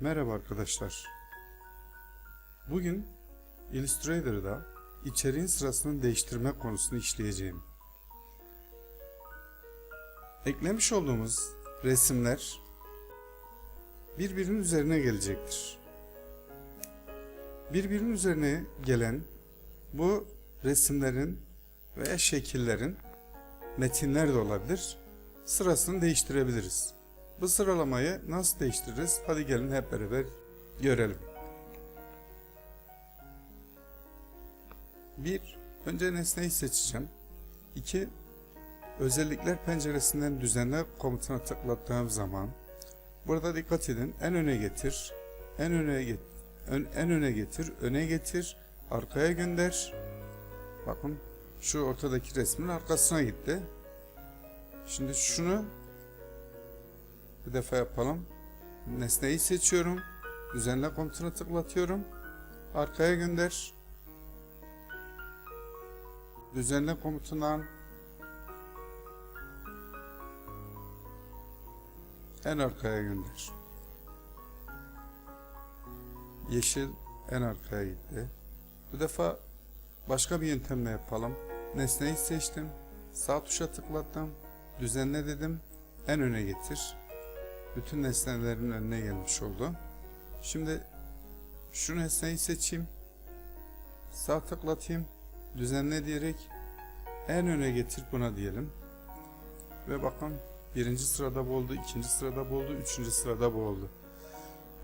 Merhaba arkadaşlar. Bugün Illustrator'da içeriğin sırasını değiştirme konusunu işleyeceğim. Eklemiş olduğumuz resimler birbirinin üzerine gelecektir. Birbirinin üzerine gelen bu resimlerin veya şekillerin metinler de olabilir. Sırasını değiştirebiliriz. Bu sıralamayı nasıl değiştiririz? Hadi gelin hep beraber görelim. Bir, önce nesneyi seçeceğim. İki, özellikler penceresinden düzenle komutuna tıklattığım zaman burada dikkat edin en öne getir, en öne get, ön- en öne getir, öne getir, arkaya gönder. Bakın şu ortadaki resmin arkasına gitti. Şimdi şunu bir defa yapalım. Nesneyi seçiyorum. Düzenle komutuna tıklatıyorum. Arkaya gönder. Düzenle komutundan en arkaya gönder. Yeşil en arkaya gitti. Bu defa başka bir yöntemle yapalım. Nesneyi seçtim. Sağ tuşa tıklattım. Düzenle dedim. En öne getir bütün nesnelerin önüne gelmiş oldu. Şimdi şu nesneyi seçeyim. Sağ tıklatayım. Düzenle diyerek en öne getir buna diyelim. Ve bakın birinci sırada bu oldu, ikinci sırada bu oldu, üçüncü sırada bu oldu.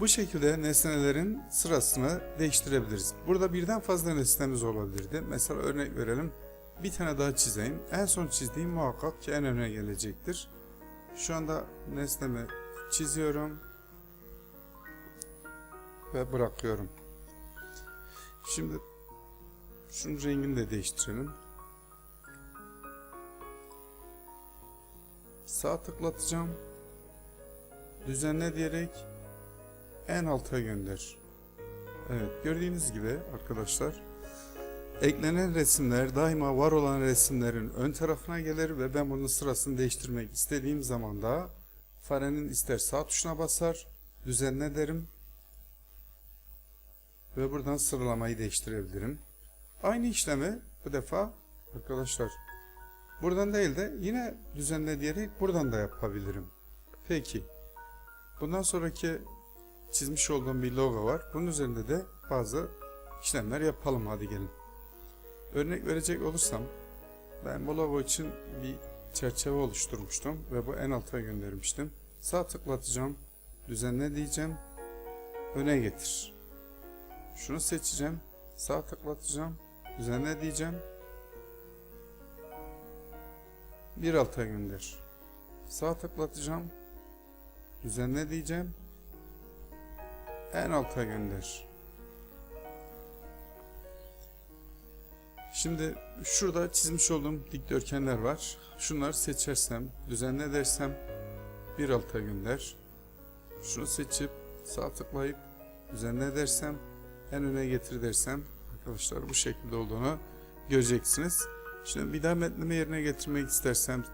Bu şekilde nesnelerin sırasını değiştirebiliriz. Burada birden fazla nesnemiz olabilirdi. Mesela örnek verelim. Bir tane daha çizeyim. En son çizdiğim muhakkak ki en öne gelecektir. Şu anda nesnemi çiziyorum ve bırakıyorum. Şimdi şunun rengini de değiştirelim. Sağ tıklatacağım. Düzenle diyerek en alta gönder. Evet gördüğünüz gibi arkadaşlar eklenen resimler daima var olan resimlerin ön tarafına gelir ve ben bunun sırasını değiştirmek istediğim zaman da farenin ister sağ tuşuna basar, düzenle derim ve buradan sıralamayı değiştirebilirim. Aynı işlemi bu defa arkadaşlar buradan değil de yine düzenle diyerek buradan da yapabilirim. Peki bundan sonraki çizmiş olduğum bir logo var. Bunun üzerinde de bazı işlemler yapalım hadi gelin. Örnek verecek olursam ben bu logo için bir çerçeve oluşturmuştum ve bu en alta göndermiştim. Sağ tıklatacağım, düzenle diyeceğim, öne getir. Şunu seçeceğim, sağ tıklatacağım, düzenle diyeceğim, bir alta gönder. Sağ tıklatacağım, düzenle diyeceğim, en alta gönder. Şimdi şurada çizmiş olduğum dikdörtgenler var. Şunları seçersem, düzenle dersem bir alta gönder. Şunu seçip sağ tıklayıp düzenle dersem, en öne getir dersem arkadaşlar bu şekilde olduğunu göreceksiniz. Şimdi bir daha metnimi yerine getirmek istersem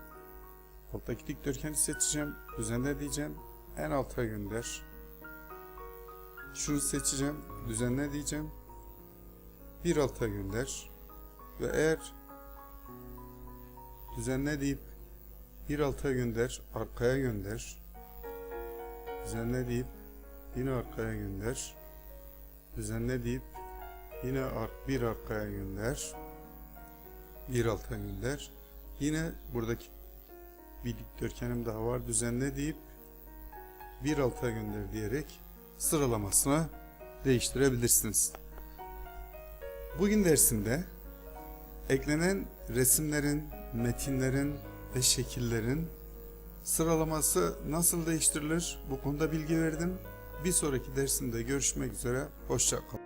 alttaki dikdörtgeni seçeceğim, düzenle diyeceğim, en alta gönder. Şunu seçeceğim, düzenle diyeceğim, bir alta gönder ve eğer düzenle deyip bir alta gönder, arkaya gönder. Düzenle deyip yine arkaya gönder. Düzenle deyip yine bir arkaya gönder. Bir alta gönder. Yine buradaki bir dikdörtgenim daha var. Düzenle deyip bir alta gönder diyerek sıralamasını değiştirebilirsiniz. Bugün dersinde eklenen resimlerin, metinlerin ve şekillerin sıralaması nasıl değiştirilir bu konuda bilgi verdim. Bir sonraki dersimde görüşmek üzere. Hoşça kalın.